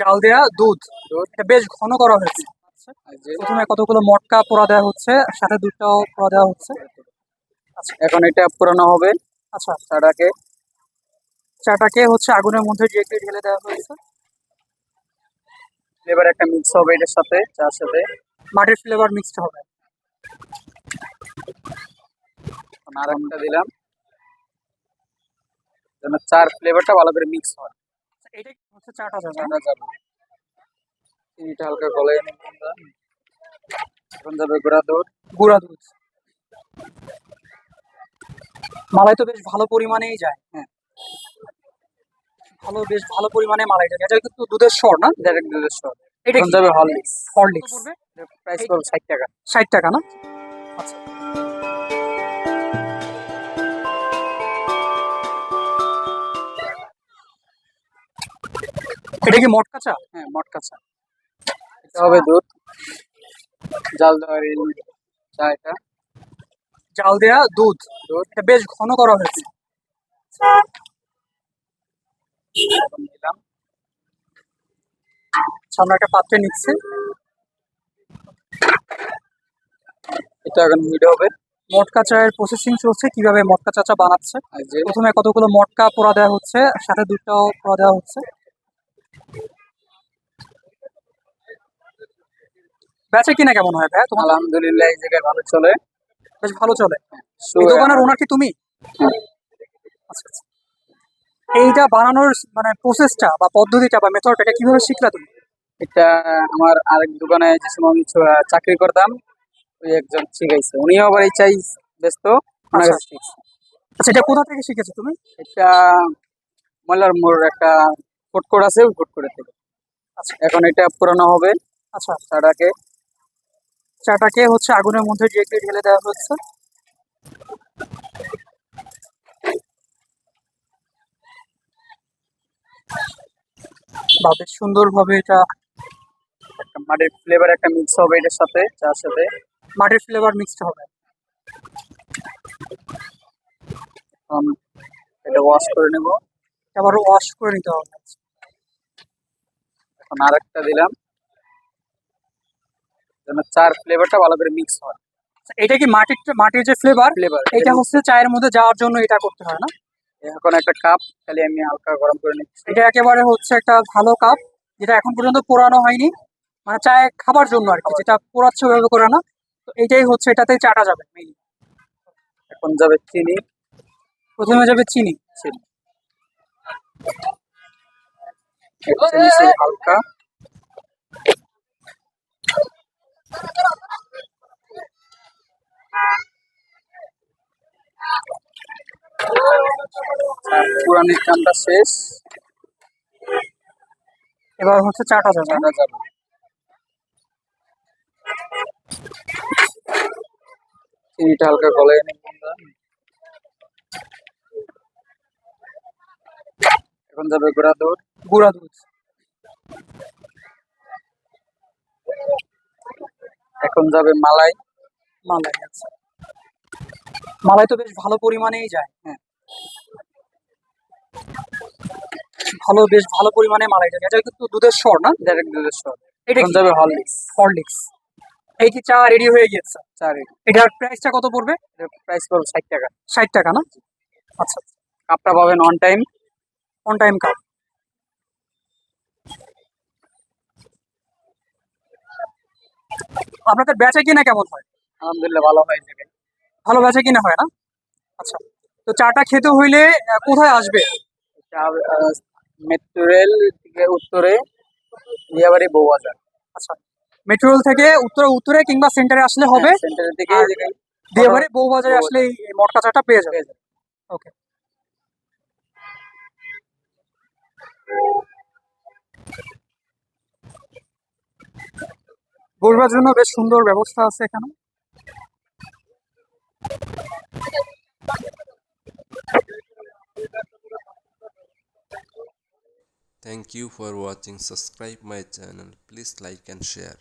জাল দেয়া দুধ। এটা বেশ ঘন করা হয়েছে। যে প্রথমে কতগুলো মটকা পোড়া দেওয়া হচ্ছে সাথে দুধটাও পোড়া দেওয়া হচ্ছে। এখন এটা পুরানো হবে। আচ্ছা। চাটাকে। চাটাকে হচ্ছে আগুনের মধ্যে ডিরেক্টলি ঢেলে দেওয়া হয়েছে। এবার একটা মিক্স হবে এটার সাথে চার সাথে। মাটির ফ্লেভার মিক্সড হবে। আর একটা দিলাম। যেন চার ফ্লেভারটা ভালো করে মিক্স হয়। এটাই হচ্ছে চাটা চাটা? যাবে। চিনিটা হালকা গলায় এখন যাবে গুঁড়া দুধ গুঁড়া দুধ মালাই তো বেশ ভালো পরিমাণেই যায় হ্যাঁ। ভালো বেশ ভালো পরিমাণে মালাই যায়। এটা কিন্তু দুধের স্বর না? ডাইরেক্ট দুধের সর এটা যাবে হরলিক্স। হরলিক্স। প্রাইস পড়বে ষাট টাকা। ষাট টাকা না? আচ্ছা। এটা কি মটকা চা? হ্যাঁ মটকা চা। এটা হবে দুধ। জাল দেওয়ার এই চা এটা। জাল দেয়া দুধ। দুধ। এটা বেশ ঘন করা হয়েছে। এখন দিলাম। সামনে একটা পাত্রে নিচ্ছে। এটা এখন হিট হবে। মটকা চায়ের প্রসেসিং চলছে কীভাবে মটকা চাচা বানাচ্ছে। প্রথমে কতগুলো মটকা পোড়া দেওয়া হচ্ছে সাথে দুধটাও পোড়া দেওয়া হচ্ছে। বেচে কিনা কেমন হয় ভাই তোমার? আলহামদুলিল্লাহ এই জায়গায় ভালো চলে। বেশ ভালো চলে। এই দোকানের ওনার কি তুমি? আচ্ছা আচ্ছা। এইটা বানানোর মানে প্রসেসটা বা পদ্ধতিটা বা মেথডটা এটা কীভাবে শিখলা তুমি? এটা আমার আরেক দোকানে যে সময় আমি চাকরি করতাম ওই একজন শিখাইছে। উনিও আবার এই চাই ব্যস্ত আচ্ছা। আচ্ছা এটা কোথা থেকে শিখেছো তুমি? এটা মল্লার মোড় একটা ফুড কোর্ট আছে ওই ফুড কোর্টের থেকে আচ্ছা। এখন এটা পুরানো হবে। আচ্ছা। চাটাকে। চাটাকে হচ্ছে আগুনের মধ্যে ডিরেক্টলি ঢেলে দেওয়া হচ্ছে। বা বেশ সুন্দরভাবে এটা একটা মাটির ফ্লেভার একটা মিক্স হবে এটার সাথে চার সাথে। মাটির ফ্লেভার মিক্সড হবে। এটা ওয়াশ করে নেব। আবার ওয়াশ করে নিতে হবে। এখন আরেকটা দিলাম। যেন চার ফ্লেভারটা ভালো করে মিক্স হয়। আচ্ছা, এটা কি মাটির মাটির যে ফ্লেভার ফ্লেভার এটা হচ্ছে চায়ের মধ্যে যাওয়ার জন্য এটা করতে হয় না? এখন একটা কাপ খালি আমি হালকা গরম করে নিচ্ছি। এটা একেবারে হচ্ছে একটা ভালো কাপ যেটা এখন পর্যন্ত পোড়ানো হয়নি। মানে চায় খাবার জন্য আর কি যেটা পোড়াচ্ছে ওইভাবে করে না। তো এটাই হচ্ছে এটাতেই চাটা যাবে। এখন যাবে চিনি। প্রথমে যাবে চিনি। চিনি। একটু হালকা পুরানির কামটা শেষ। এবার হচ্ছে চাটা যাবে যাবে চিনিটা হালকা গলায় নেব আমরা এখন যাবে গুঁড়া দুধ গুঁড়া দুধ এখন যাবে মালাই। মালাই আছে মালাই তো বেশ ভালো পরিমাণেই যায় হ্যাঁ। ভালো বেশ ভালো পরিমাণে মালাই যায়। এটা কিন্তু দুধের স্বর না? ডাইরেক্ট দুধের স্বর। এটা যাবে হরলিক্স। হরলিক্স। এই কি চা রেডি হয়ে গেছে চারি এটার প্রাইসটা কত পড়বে? প্রাইস পড়বে ষাট টাকা। ষাট টাকা না? আচ্ছা। কাপটা পাবেন on time on time cup আপনাদের বেচা কিনা কেমন হয়? আলহামদুলিল্লাহ ভালো হয় ভালো বেচা কিনা হয় না? আচ্ছা। তো চাটা খেতে হইলে কোথায় আসবে? মেট্রো রেল থেকে উত্তরে দিয়াবাড়ি বউবাজার আচ্ছা। মেট্রো রেল থেকে উত্তরে উত্তরে কিংবা সেন্টারে আসলে হবে? সেন্টারের থেকে এবারে বউবাজারে আসলে এই মটকা চাটা পেয়ে যাবে। ওকে বসবার জন্য বেশ সুন্দর ব্যবস্থা আছে এখানে Thank you for watching. Subscribe my channel. Please like and share.